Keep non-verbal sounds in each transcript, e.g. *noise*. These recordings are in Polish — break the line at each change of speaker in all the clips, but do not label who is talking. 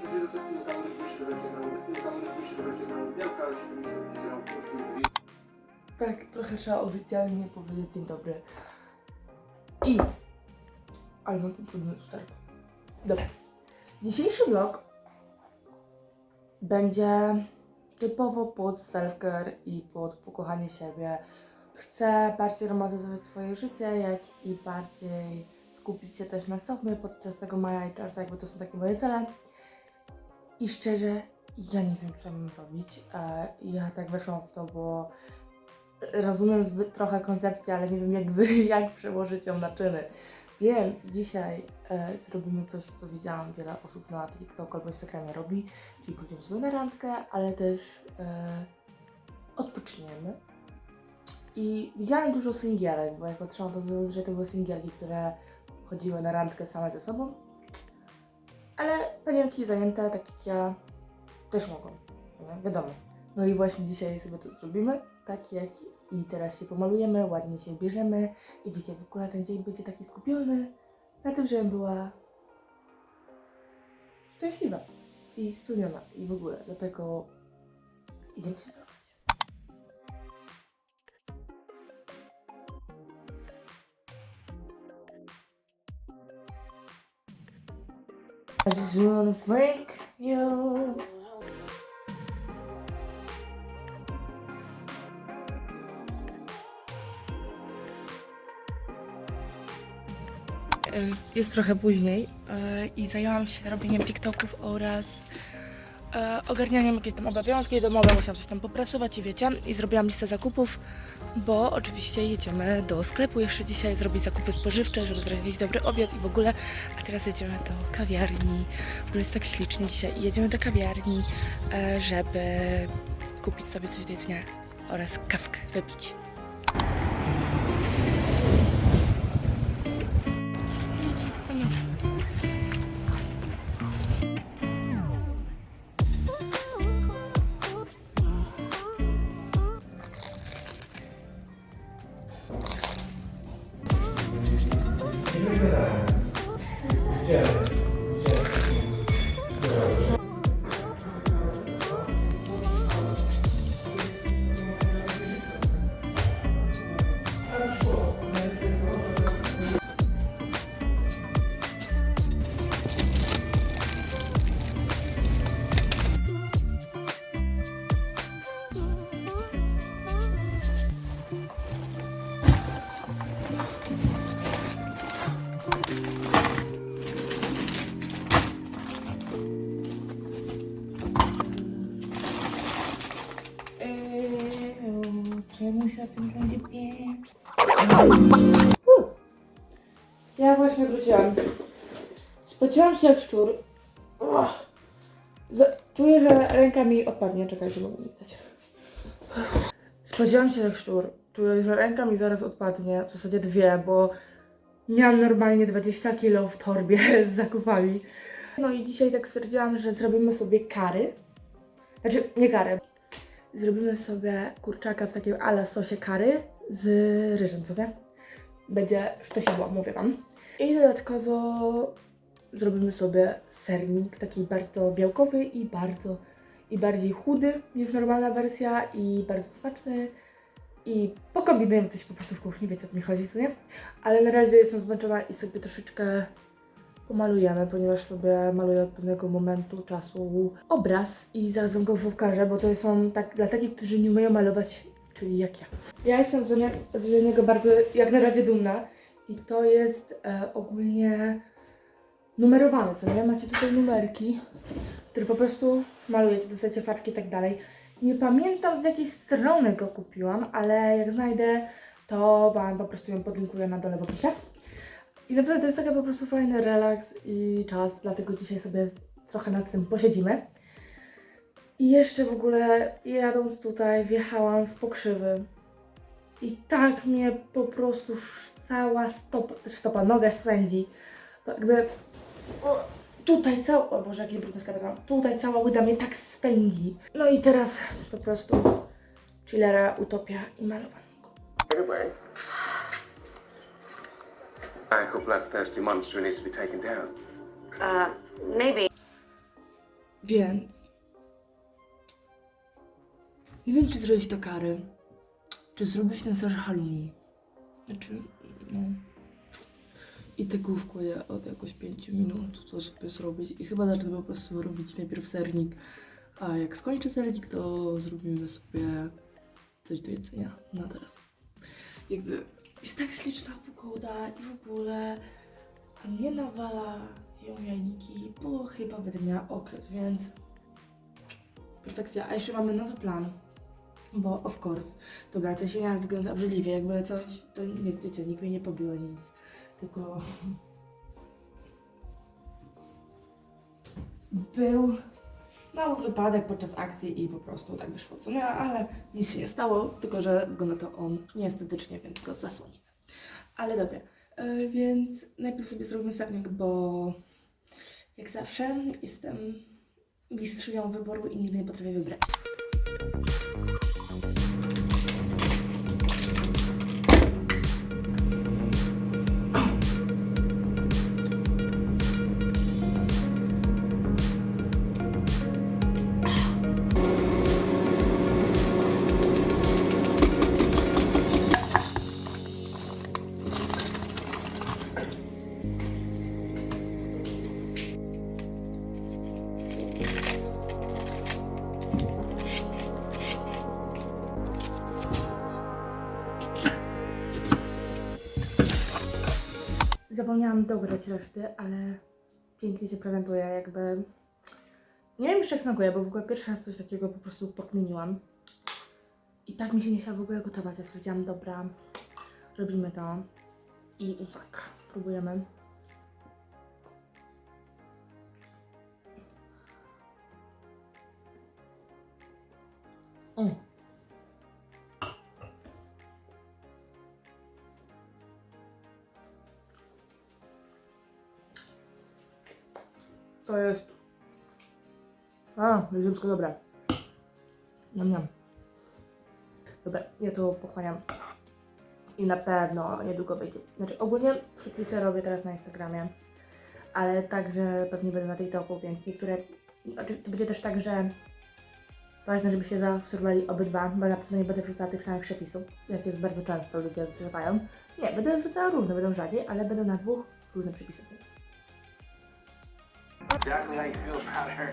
sobie ze kilokalorii, 220 gramów, kilokalorii, 220 gramów białka, 75 gramów tłuszczu i
Tak, trochę trzeba oficjalnie powiedzieć dzień dobry. I... Ale mam tu trudny. Dobra. Dzisiejszy vlog będzie typowo pod self-care i pod pokochanie siebie. Chcę bardziej romantyzować swoje życie, jak i bardziej skupić się też na sobie podczas tego maja i czerwca, jakby to są takie moje cele. I szczerze, ja nie wiem, co mam robić. E, Ja tak weszłam w to, bo rozumiem zbyt trochę koncepcję, ale nie wiem jakby *laughs* jak przełożyć ją na czyny. Więc dzisiaj e, zrobimy coś, co widziałam wiele osób na TikToku albo Instagramie robi, czyli pójdziemy sobie na randkę, ale też e, odpoczniemy. I widziałam dużo singielek, bo jak patrzyłam to że to były singielki, które chodziły na randkę same ze sobą. Ale panienki zajęte, tak jak ja, też mogą, nie? wiadomo. No i właśnie dzisiaj sobie to zrobimy, tak jak i teraz się pomalujemy, ładnie się bierzemy i wiecie, w ogóle ten dzień będzie taki skupiony na tym, żebym była szczęśliwa i spełniona i w ogóle, dlatego idziemy się I just wanna freak you. Jest trochę później e, i zajęłam się robieniem TikToków oraz e, ogarnianiem jakieś tam obowiązki domowe. Musiałam coś tam popracować i wiecie, i zrobiłam listę zakupów, bo oczywiście jedziemy do sklepu jeszcze dzisiaj zrobić zakupy spożywcze, żeby zrobić dobry obiad i w ogóle. A teraz jedziemy do kawiarni. W ogóle jest tak ślicznie dzisiaj. I jedziemy do kawiarni, e, żeby kupić sobie coś do jedzenia oraz kawkę wypić. Ja właśnie wróciłam. Spociłam się jak szczur. Czuję, że ręka mi odpadnie. Czekajcie, mogę nie dać. Spodziewałam się jak szczur. Czuję, że ręka mi zaraz odpadnie. W zasadzie dwie, bo miałam normalnie 20 kg w torbie z zakupami. No i dzisiaj tak stwierdziłam, że zrobimy sobie kary. Znaczy, nie kary. Zrobimy sobie kurczaka w takim ala sosie kary z ryżem, co nie? Będzie sztosiadło, mówię wam. I dodatkowo zrobimy sobie sernik, taki bardzo białkowy i bardzo i bardziej chudy niż normalna wersja i bardzo smaczny. I pokombinujemy coś po prostu w kuchni, wiecie o co mi chodzi, co nie? Ale na razie jestem zmęczona i sobie troszeczkę pomalujemy, ponieważ sobie maluję od pewnego momentu czasu obraz i zaraz wam go pokażę, bo to są tak dla takich, którzy nie umieją malować, czyli jak ja. Ja jestem z, nie, z niego bardzo jak na razie dumna i to jest e, ogólnie numerowane, co nie? Macie tutaj numerki, które po prostu malujecie, dostajecie faczki i tak dalej. Nie pamiętam z jakiej strony go kupiłam, ale jak znajdę, to wam po prostu ją podlinkuję na dole w opisie. I naprawdę to jest taki po prostu fajny relaks i czas, dlatego dzisiaj sobie trochę nad tym posiedzimy. I jeszcze w ogóle jadąc tutaj wjechałam w pokrzywy i tak mnie po prostu cała stopa, też stopa, noga swędzi. Jakby o, tutaj cała, o Boże jaki brudny skarpet mam, tutaj cała łyda mnie tak spędzi. No i teraz po prostu chillera, utopia i malowanko.
Anyway, Michael bloodthirsty monster needs to be taken down.
Uh, maybe.
Więc nie wiem, czy zrobić to kary, czy zrobić ten ser halloumi. Znaczy, no. I te główkoje od jakoś 5 minut, co sobie zrobić. I chyba zacznę po prostu robić najpierw sernik, a jak skończę sernik, to zrobimy sobie coś do jedzenia na teraz. Jakby jest tak śliczna pogoda i w ogóle a nawala ją jajniki, bo chyba będę miała okres, więc perfekcja. A jeszcze mamy nowy plan, bo of course, dobra, to się jak wygląda obrzydliwie, jakby coś, to nie wiecie, nikt mnie nie pobił ani nic, tylko był mały wypadek podczas akcji i po prostu tak wyszło, co nie, ale nic się nie stało, tylko że wygląda to on nieestetycznie, więc go zasłonimy. Ale dobra, e, więc najpierw sobie zrobimy sernik, bo jak zawsze jestem mistrzynią wyboru i nigdy nie potrafię wybrać. Zapomniałam dograć reszty, ale pięknie się prezentuje, jakby... Nie wiem jeszcze jak smakuje, bo w ogóle pierwszy raz coś takiego po prostu pokminiłam. I tak mi się nie chciało w ogóle gotować, ja stwierdziłam, dobra, robimy to. I uwaga, próbujemy. Mm. To jest. A, wszystko dobre. Niam, niam. Dobra, ja to pochłaniam. I na pewno niedługo będzie. Znaczy, ogólnie przepisy robię teraz na Instagramie, ale także pewnie będę na TikToku, więc niektóre. Znaczy, to będzie też tak, że ważne, żeby się zaobserwowali obydwa, bo na pewno nie będę wrzucała tych samych przepisów, jak jest bardzo często ludzie wrzucają. Nie, będę wrzucała różne, będą rzadziej, ale będą na dwóch różnych przepisów.
Exactly how you feel about her.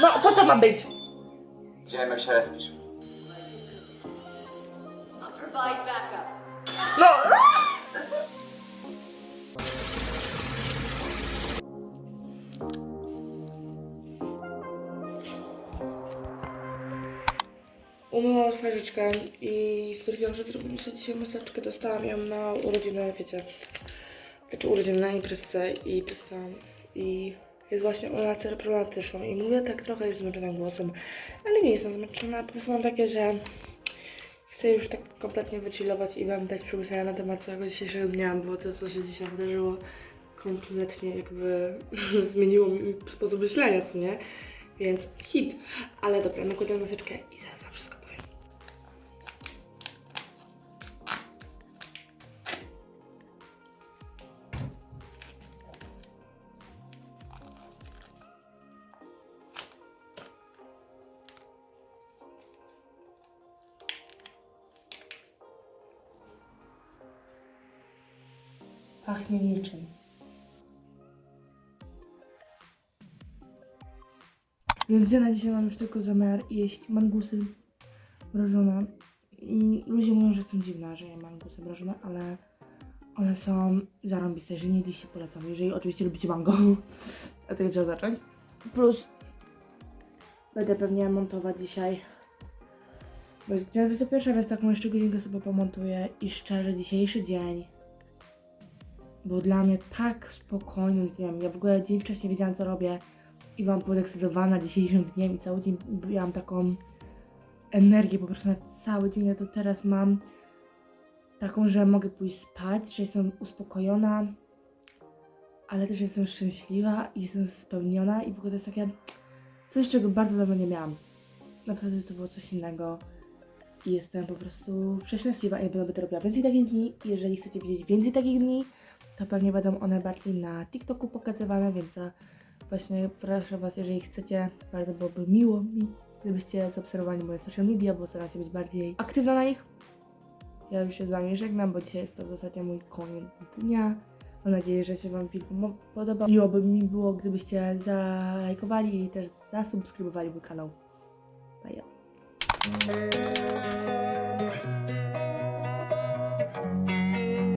No, co to ma być?
Widziałem jak się respisz.
I'll provide backup.
No! *laughs* Umyłam twarzyczkę i stwierdziłam, że zrobimy sobie dzisiaj maseczkę. Dostałam ją na urodziny, wiecie. Znaczy urodziny na imprezce i dostałam. I jest właśnie ona cerebralistyczną i mówię tak trochę już zmęczonym głosem, ale nie jestem zmęczona. Po prostu mam takie, że Chcę już tak kompletnie wychillować i Wam dać przemyślenia na temat całego dzisiejszego dnia, bo to, co się dzisiaj wydarzyło, kompletnie jakby *laughs* zmieniło mi sposób myślenia, co nie? Więc hit. Ale dobra, nakładam maseczkę i zaraz Pachnie niczym. Więc ja na dzisiaj mam już tylko zamiar jeść mangusy mrożone. Ludzie mówią, że jestem dziwna, że jem mangusy mrożone, ale one są zarąbiste. Jeżeli nie jedliście, polecam. Jeżeli oczywiście lubicie mango, *laughs* a tego trzeba zacząć. Plus będę pewnie montować dzisiaj bo jest godzina 21, więc taką jeszcze godzinkę sobie pomontuję i szczerze dzisiejszy dzień był dla mnie tak spokojnym dniem. Ja w ogóle dzień wcześniej wiedziałam, co robię i byłam podekscytowana dzisiejszym dniem i cały dzień miałam taką energię po prostu na cały dzień. Ja to teraz mam taką, że mogę pójść spać, że jestem uspokojona, ale też jestem szczęśliwa i jestem spełniona i w ogóle to jest takie coś, czego bardzo dawno nie miałam. Naprawdę to było coś innego. i jestem po prostu przeszczęśliwa i będę to robiła więcej takich dni. Jeżeli chcecie widzieć więcej takich dni, to pewnie będą one bardziej na TikToku pokazywane, więc za- właśnie proszę Was, jeżeli chcecie, bardzo byłoby miło mi, gdybyście zaobserwowali moje social media, bo staram się być bardziej aktywna na nich. Ja już się z Wami żegnam, bo dzisiaj jest to w zasadzie mój koniec dnia. Mam nadzieję, że się Wam film podobał. Miło mi było, gdybyście zalajkowali i też zasubskrybowali mój kanał. Bye.